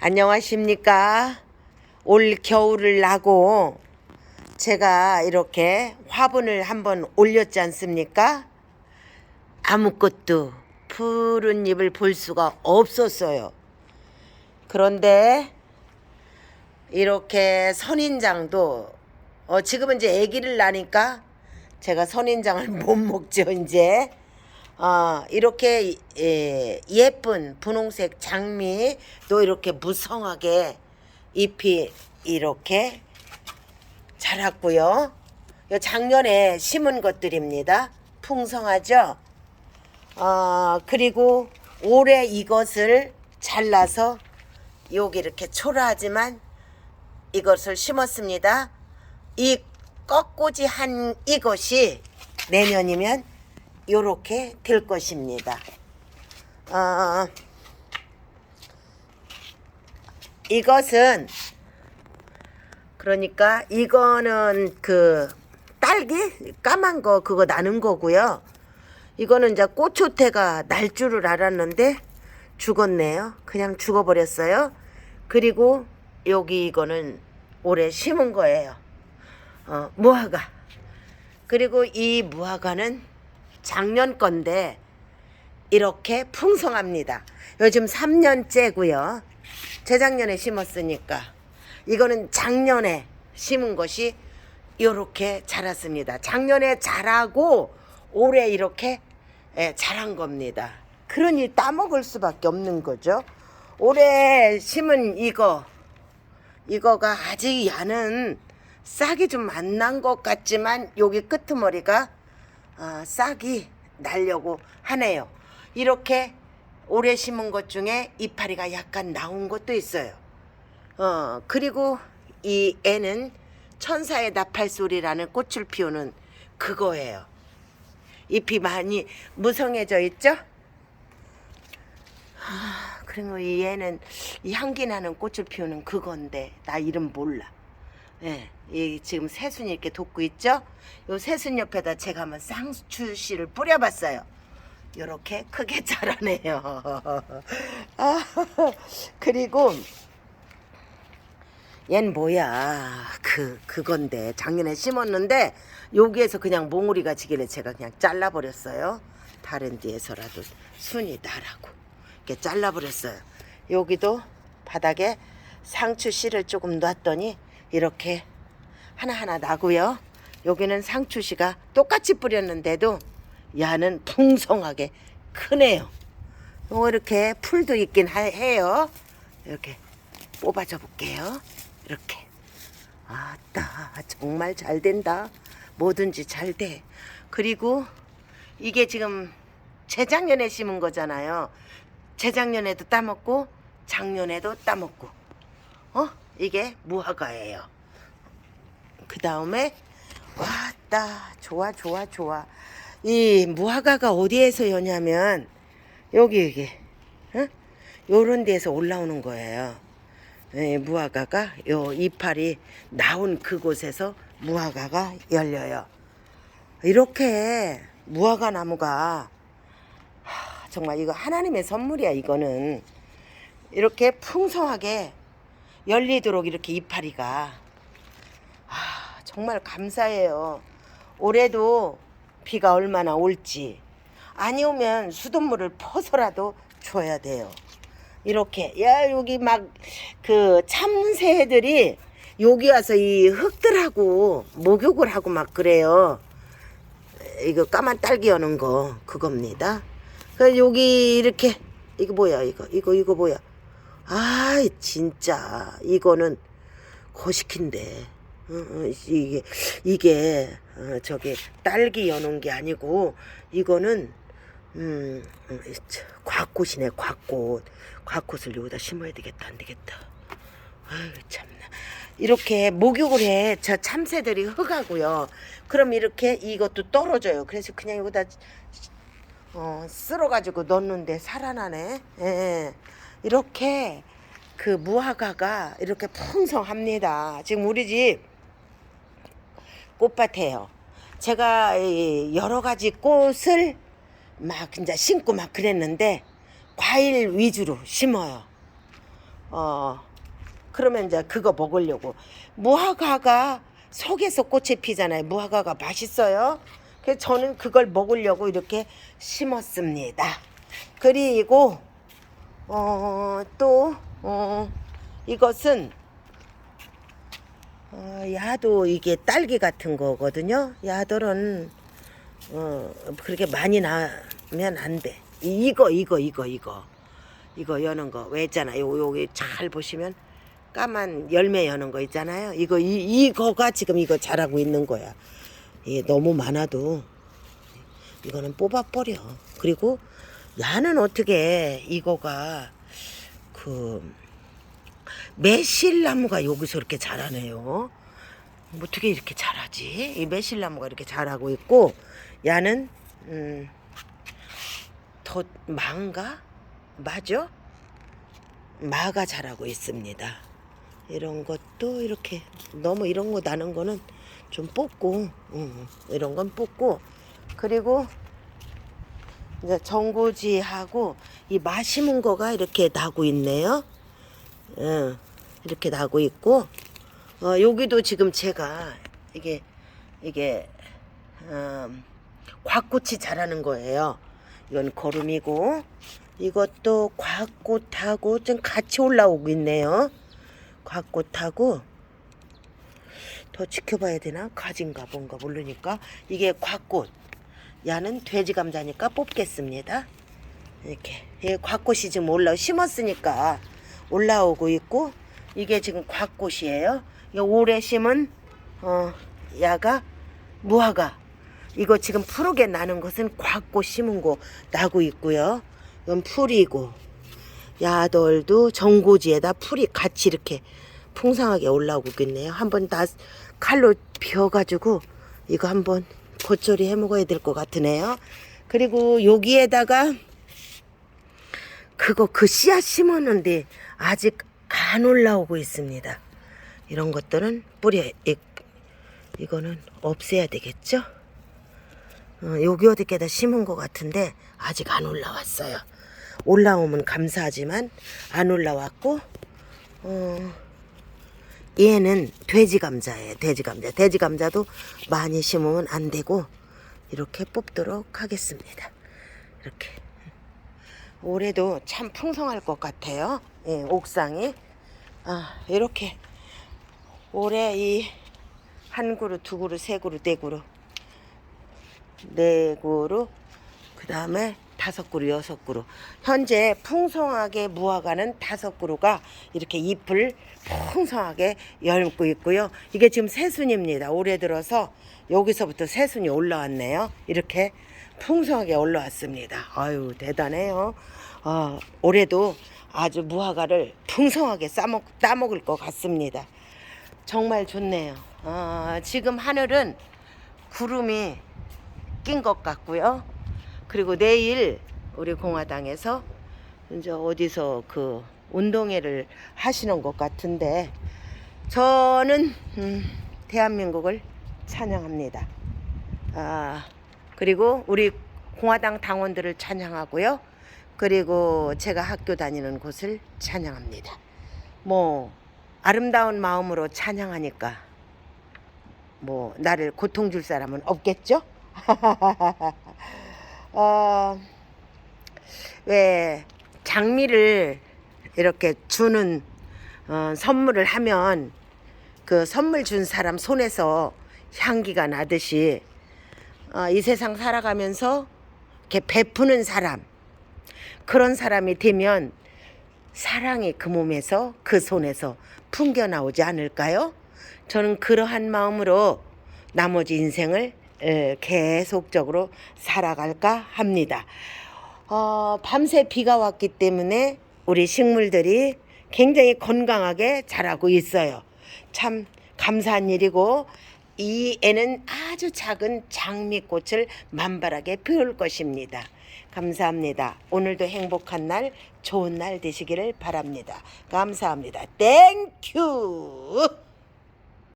안녕하십니까. 올 겨울을 나고 제가 이렇게 화분을 한번 올렸지 않습니까? 아무것도 푸른 잎을 볼 수가 없었어요. 그런데 이렇게 선인장도 어, 지금은 이제 아기를 낳으니까 제가 선인장을 못 먹죠 이제 어, 이렇게 예, 예쁜 분홍색 장미도 이렇게 무성하게 잎이 이렇게 자랐고요. 요 작년에 심은 것들입니다. 풍성하죠. 어, 그리고 올해 이것을 잘라서 여기 이렇게 초라하지만 이것을 심었습니다. 이 꺾고지 한 이것이 내년이면 요렇게 될 것입니다. 어, 이것은 그러니까 이거는 그 딸기 까만 거 그거 나는 거고요. 이거는 이제 꽃초태가 날 줄을 알았는데 죽었네요. 그냥 죽어버렸어요. 그리고 여기 이거는 올해 심은 거예요. 어, 무화과. 그리고 이 무화과는 작년 건데 이렇게 풍성합니다. 요즘 3년째고요. 재작년에 심었으니까 이거는 작년에 심은 것이 이렇게 자랐습니다. 작년에 자라고 올해 이렇게 예, 자란 겁니다. 그러니 따먹을 수밖에 없는 거죠. 올해 심은 이거 이거가 아직 야는 싹이 좀 안 난 것 같지만 여기 끄트머리가 아, 싹이 날려고 하네요. 이렇게 올해 심은 것 중에 이파리가 약간 나온 것도 있어요. 어, 그리고 이 애는 천사의 나팔소리라는 꽃을 피우는 그거예요. 잎이 많이 무성해져 있죠? 아, 그리고 이 얘는 이 향기 나는 꽃을 피우는 그건데 나 이름 몰라. 예, 이 지금 새순이 이렇게 돋고 있죠? 요 새순 옆에다 제가 한번 쌍추씨를 뿌려봤어요. 요렇게 크게 자라네요. 아, 그리고 얜 뭐야 그 그건데 작년에 심었는데 여기에서 그냥 몽우리가 지길래 제가 그냥 잘라버렸어요. 다른 데에서라도 순이 나라고 이렇게 잘라버렸어요. 여기도 바닥에 상추 씨를 조금 놨더니 이렇게 하나하나 나고요. 여기는 상추 씨가 똑같이 뿌렸는데도 야는 풍성하게 크네요. 요 이렇게 풀도 있긴 하- 해요. 이렇게 뽑아줘 볼게요. 이렇게. 아따, 정말 잘 된다. 뭐든지 잘 돼. 그리고 이게 지금 재작년에 심은 거잖아요. 재작년에도 따먹고 작년에도 따먹고. 어? 이게 무화과예요. 그 다음에 왔다. 좋아 좋아 좋아. 이 무화과가 어디에서 여냐면 여기 여기. 응? 요런 데서 올라오는 거예요. 예, 무화과가 요 이파리 나온 그곳에서 무화과가 열려요. 이렇게 무화과 나무가 하, 정말 이거 하나님의 선물이야 이거는. 이렇게 풍성하게 열리도록 이렇게 이파리가 아, 정말 감사해요. 올해도 비가 얼마나 올지 아니 오면 수돗물을 퍼서라도 줘야 돼요. 이렇게 야 여기 막 그 참새들이 여기 와서 이 흙들하고 목욕을 하고 막 그래요. 이거 까만 딸기 여는 거 그겁니다. 그 여기 이렇게 이거 뭐야 이거 이거 이거 뭐야? 아 진짜. 이거는 거시킨데. 어, 어, 이게 이게 어, 저기 딸기 여는 게 아니고 이거는 음 음, 저, 곽꽃이네 곽꽃. 곽꽃을 여기다 심어야 되겠다 안 되겠다. 아유 참나. 이렇게 목욕을 해. 저 참새들이 흙하고요. 그럼 이렇게 이것도 떨어져요. 그래서 그냥 여기다 어, 쓸어 가지고 넣는데 살아나네. 예. 이렇게 그 무화과가 이렇게 풍성합니다. 지금 우리 집 꽃밭에요. 제가 이 여러 가지 꽃을 막 이제 심고 막 그랬는데 과일 위주로 심어요. 어 그러면 이제 그거 먹으려고 무화과가 속에서 꽃이 피잖아요. 무화과가 맛있어요. 그래서 저는 그걸 먹으려고 이렇게 심었습니다. 그리고 어, 또 어, 이것은 어, 야도 이게 딸기 같은 거거든요. 야들은 어, 그렇게 많이 나면 안 돼. 이- 이거 이거 이거 이거 이거 여는 거 왜 있잖아 요. 여기 잘 보시면 까만 열매 여는 거 있잖아요. 이거 이, 이거가 지금 이거 자라고 있는 거야. 이게 너무 많아도 이거는 뽑아 버려. 그리고 야는 어떻게 이거가 그 매실나무가 여기서 이렇게 자라네요. 뭐 어떻게 이렇게 자라지? 이 매실나무가 이렇게 자라고 있고 야는 음, 더 망가 맞아? 마가 자라고 있습니다. 이런 것도 이렇게 너무 이런 거 나는 거는 좀 뽑고 음, 이런 건 뽑고 그리고 이제 정고지하고 이 마시문 거가 이렇게 나고 있네요. 예, 이렇게 나고 있고 어, 여기도 지금 제가 이게 이게 음, 곽꽃이 자라는 거예요. 이건 거름이고 이것도 곽꽃하고 좀 같이 올라오고 있네요. 곽꽃하고 더 지켜봐야 되나? 가진가 뭔가 모르니까 이게 곽꽃 야는 돼지 감자니까 뽑겠습니다. 이렇게 이 곽꽃이 지금 올라 심었으니까 올라오고 있고 이게 지금 곽꽃이에요. 이 올해 심은 어 야가 무화과 이거 지금 푸르게 나는 것은 곽꽃 심은 거 나고 있고요. 이건 풀이고 야돌도 정고지에다 풀이 같이 이렇게 풍성하게 올라오고 있네요. 한번 다 칼로 비워가지고 이거 한번 겉절이 해 먹어야 될 것 같으네요. 그리고 여기에다가 그거 그 씨앗 심었는데 아직 안 올라오고 있습니다. 이런 것들은 뿌리 이, 이거는 없애야 되겠죠? 어, 여기 어디께다 심은 것 같은데 아직 안 올라왔어요. 올라오면 감사하지만 안 올라왔고 어, 얘는 돼지 감자예요. 돼지 감자. 돼지 감자도 많이 심으면 안 되고 이렇게 뽑도록 하겠습니다. 이렇게 올해도 참 풍성할 것 같아요. 예, 옥상이 아 이렇게 올해 이 한 그루, 두 그루, 세 그루, 네 그루, 네 그루, 그 다음에 다섯 그루, 여섯 그루. 현재 풍성하게 무화과는 다섯 그루가 이렇게 잎을 풍성하게 열고 있고요. 이게 지금 새순입니다. 올해 들어서 여기서부터 새순이 올라왔네요. 이렇게 풍성하게 올라왔습니다. 아유 대단해요. 어, 올해도 아주 무화과를 풍성하게 싸먹, 따먹을 것 같습니다. 정말 좋네요. 어, 지금 하늘은 구름이 낀 것 같고요. 그리고 내일 우리 공화당에서 이제 어디서 그 운동회를 하시는 것 같은데 저는 음, 대한민국을 찬양합니다. 아, 그리고 우리 공화당 당원들을 찬양하고요. 그리고 제가 학교 다니는 곳을 찬양합니다. 뭐 아름다운 마음으로 찬양하니까 뭐 나를 고통 줄 사람은 없겠죠? 어, 왜 장미를 이렇게 주는 어, 선물을 하면 그 선물 준 사람 손에서 향기가 나듯이 어, 이 세상 살아가면서 이렇게 베푸는 사람 그런 사람이 되면 사랑이 그 몸에서 그 손에서 풍겨 나오지 않을까요? 저는 그러한 마음으로 나머지 인생을 에, 계속적으로 살아갈까 합니다. 어, 밤새 비가 왔기 때문에 우리 식물들이 굉장히 건강하게 자라고 있어요. 참 감사한 일이고 이 애는 아주 작은 장미꽃을 만발하게 피울 것입니다. 감사합니다. 오늘도 행복한 날, 좋은 날 되시기를 바랍니다. 감사합니다. 땡큐!